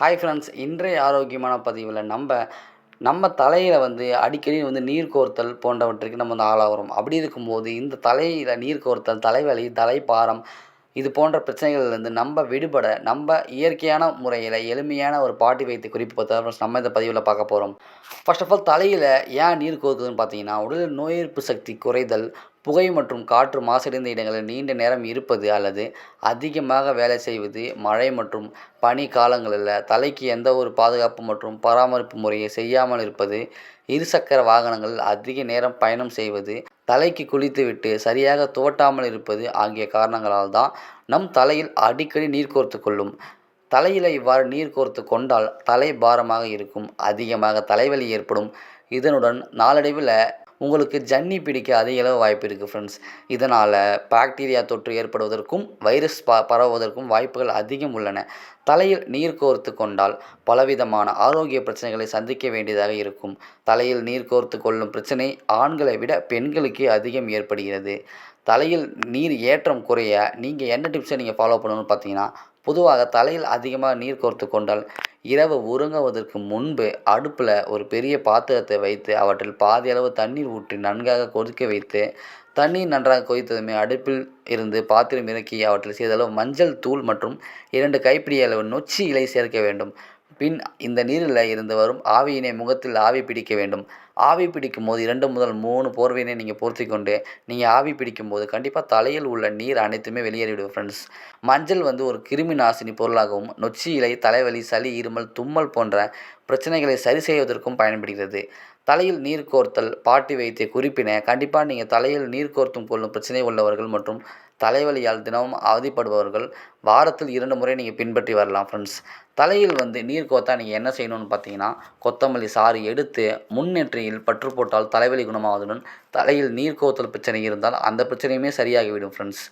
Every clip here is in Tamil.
ஹாய் ஃப்ரெண்ட்ஸ் இன்றைய ஆரோக்கியமான பதிவில் நம்ம நம்ம தலையில் வந்து அடிக்கடி வந்து நீர் கோர்த்தல் போன்றவற்றுக்கு நம்ம வந்து ஆளாகிறோம். அப்படி இருக்கும்போது இந்த தலையில் நீர் கோர்த்தல் தலைவலி தலைப்பாரம் இது போன்ற பிரச்சனைகள்லேருந்து நம்ம விடுபட நம்ம இயற்கையான முறையில் எளிமையான ஒரு பாட்டி வைத்திய குறிப்பு பற்றி நம்ம இந்த பதிவில் பார்க்க போகிறோம் ஃபர்ஸ்ட் ஆஃப் ஆல் தலையில் ஏன் நீர் கோர்க்குதுன்னு பார்த்தீங்கன்னா உடலில் நோய் எதிர்ப்பு சக்தி குறைதல் புகை மற்றும் காற்று மாசடைந்த இடங்களில் நீண்ட நேரம் இருப்பது அல்லது அதிகமாக வேலை செய்வது மழை மற்றும் பனி காலங்களில் தலைக்கு எந்த ஒரு பாதுகாப்பு மற்றும் பராமரிப்பு முறையை செய்யாமல் இருப்பது இருசக்கர வாகனங்கள் அதிக நேரம் பயணம் செய்வது தலைக்கு குளித்துவிட்டு சரியாக துவட்டாமல் இருப்பது ஆகிய காரணங்களால் தான் நம் தலையில் அடிக்கடி நீர் கோர்த்து கொள்ளும். தலையில் இவ்வாறு நீர் கோர்த்து கொண்டால் தலை பாரமாக இருக்கும். அதிகமாக தலைவலி ஏற்படும். இதனுடன் நாளடைவில் உங்களுக்கு ஜன்னி பிடிக்க அதிக அளவு வாய்ப்பு இருக்குது ஃப்ரெண்ட்ஸ் இதனால் பாக்டீரியா தொற்று ஏற்படுவதற்கும் வைரஸ் ப பரவுவதற்கும் வாய்ப்புகள் அதிகம் உள்ளன. தலையில் நீர் கோர்த்து கொண்டால் பலவிதமான ஆரோக்கிய பிரச்சனைகளை சந்திக்க வேண்டியதாக இருக்கும். தலையில் நீர் கோர்த்து கொள்ளும் பிரச்சனை ஆண்களை விட பெண்களுக்கே அதிகம் ஏற்படுகிறது. தலையில் நீர் ஏற்றம் குறைய நீங்கள் என்ன டிப்ஸை நீங்கள் ஃபாலோ பண்ணணும்னு பார்த்தீங்கன்னா பொதுவாக தலையில் அதிகமாக நீர் கோர்த்து கொண்டால் இரவு உறங்குவதற்கு முன்பு அடுப்பில் ஒரு பெரிய பாத்திரத்தை வைத்து அவற்றில் பாதி அளவு தண்ணீர் ஊற்றி நன்காக கொதிக்க வைத்து தண்ணீர் நன்றாக கொதித்ததுமே அடுப்பில் இருந்து பாத்திரம் இறக்கி அவற்றில் சிறிதளவு மஞ்சள் தூள் மற்றும் இரண்டு கைப்பிடி அளவு நொச்சி இலை சேர்க்க வேண்டும். பின் இந்த நீரில் இருந்து வரும் ஆவியினை முகத்தில் ஆவி பிடிக்க வேண்டும். ஆவி பிடிக்கும் போது இரண்டு முதல் மூணு போர்வையினை நீங்கள் பொருத்தி கொண்டு நீங்கள் ஆவி பிடிக்கும் போது கண்டிப்பாக தலையில் உள்ள நீர் அனைத்துமே வெளியேறிவிடும் ஃப்ரெண்ட்ஸ் மஞ்சள் வந்து ஒரு கிருமி நாசினி பொருளாகவும் நொச்சி இலை தலைவலி சளி இருமல் தும்மல் போன்ற பிரச்சனைகளை சரி செய்வதற்கும் பயன்படுகிறது. தலையில் நீர் கோர்த்தல் பாட்டி வைத்திய குறிப்பினை கண்டிப்பாக நீங்கள் தலையில் நீர் கோர்த்தும் கொள்ளும் பிரச்சனை உள்ளவர்கள் மற்றும் தலைவலியால் தினமும் அவதிப்படுபவர்கள் வாரத்தில் இரண்டு முறை நீங்கள் பின்பற்றி வரலாம் ஃப்ரெண்ட்ஸ் தலையில் வந்து நீர் கோத்தா நீங்கள் என்ன செய்யணும்னு பார்த்தீங்கன்னா கொத்தமல்லி சாறு எடுத்து முன்னெற்றியில் பற்று போட்டால் தலைவலி குணமாவதுடன் தலையில் நீர் கோத்தல் பிரச்சனை இருந்தால் அந்த பிரச்சனையுமே சரியாகிவிடும் ஃப்ரெண்ட்ஸ்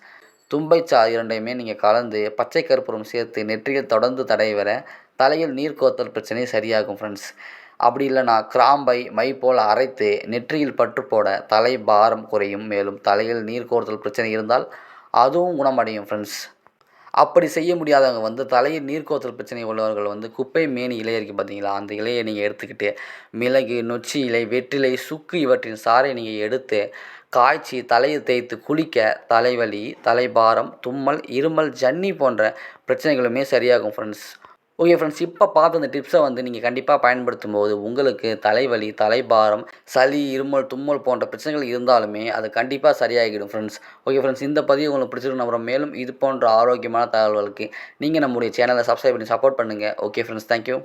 தும்பைச்சா இரண்டையுமே நீங்கள் கலந்து பச்சை கற்பூரம் சேர்த்து நெற்றியில் தொடர்ந்து தடை வர தலையில் நீர் கோத்தல் பிரச்சனை சரியாகும் ஃப்ரெண்ட்ஸ் அப்படி இல்லைனா கிராம்பை மை போல் அரைத்து நெற்றியில் பற்று போட தலை பாரம் குறையும். மேலும் தலையில் நீர் கோர்த்தல் பிரச்சனை இருந்தால் அதுவும் குணமடையும் ஃப்ரெண்ட்ஸ் அப்படி செய்ய முடியாதவங்க வந்து தலையில் நீர்க்கோத்தல் பிரச்சனை உள்ளவர்கள் வந்து குப்பை மேனி இலை இருக்குது பார்த்தீங்களா? அந்த இலையை நீங்கள் எடுத்துக்கிட்டு மிளகு நொச்சி இலை வெற்றிலை சுக்கு இவற்றின் சாறை நீங்கள் எடுத்து காய்ச்சி தலையை தேய்த்து குளிக்க தலைவலி தலைபாரம் தும்மல் இருமல் ஜன்னி போன்ற பிரச்சனைகளுமே சரியாகும் ஃப்ரெண்ட்ஸ் ஓகே ஃப்ரெண்ட்ஸ் இப்போ பார்த்த இந்த டிப்ஸை வந்து நீங்கள் கண்டிப்பாக பயன்படுத்தும் போது உங்களுக்கு தலைவலி தலைபாரம் சளி இருமல் தும்மல் போன்ற பிரச்சனைகள் இருந்தாலுமே அது கண்டிப்பாக சரியாகிடும் ஃப்ரெண்ட்ஸ் ஓகே ஃப்ரெண்ட்ஸ் இந்த பதிவு உங்களுக்கு பிடிச்சிருக்கு நம்புறோம். மேலும் இது போன்ற ஆரோக்கியமான தகவல்களுக்கு நீங்கள் நம்முடைய சேனலை சப்ஸ்கிரைப் பண்ணி சப்போர்ட் பண்ணுங்கள் ஓகே ஃப்ரெண்ட்ஸ் தேங்க்யூ